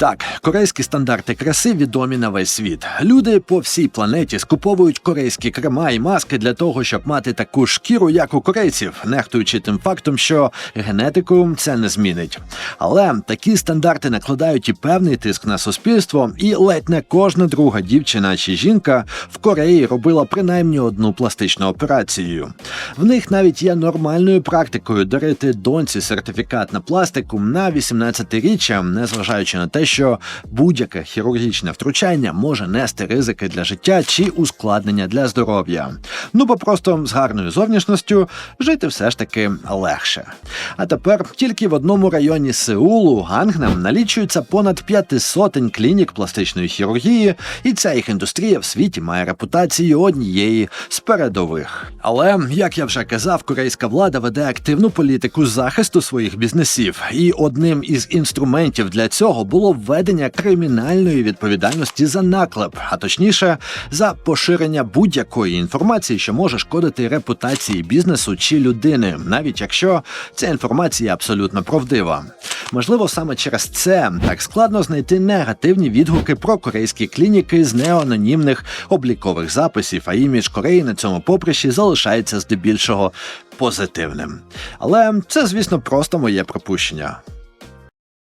Так, корейські стандарти краси відомі на весь світ. Люди по всій планеті скуповують корейські крема і маски для того, щоб мати таку шкіру, як у корейців, нехтуючи тим фактом, що генетику це не змінить. Але такі стандарти накладають і певний тиск на суспільство, і ледь не кожна друга дівчина чи жінка в Кореї робила принаймні одну пластичну операцію. В них навіть є нормальною практикою дарити доньці сертифікат на пластику на 18-річчя, незважаючи на те, що будь-яке хірургічне втручання може нести ризики для життя чи ускладнення для здоров'я. Ну бо просто з гарною зовнішністю жити все ж таки легше. А тепер тільки в одному районі Сеулу Гангнам налічується понад п'яти сотень клінік пластичної хірургії, і ця їх індустрія в світі має репутацію однієї з передових. Але як я вже казав, корейська влада веде активну політику захисту своїх бізнесів, і одним із інструментів для цього було введення кримінальної відповідальності за наклеп, а точніше за поширення будь-якої інформації, що може шкодити репутації бізнесу чи людини, навіть якщо ця інформація абсолютно правдива. Можливо, саме через це так складно знайти негативні відгуки про корейські клініки з неанонімних облікових записів, а імідж Кореї на цьому поприщі залишається здебільшого позитивним. Але це, звісно, просто моє припущення.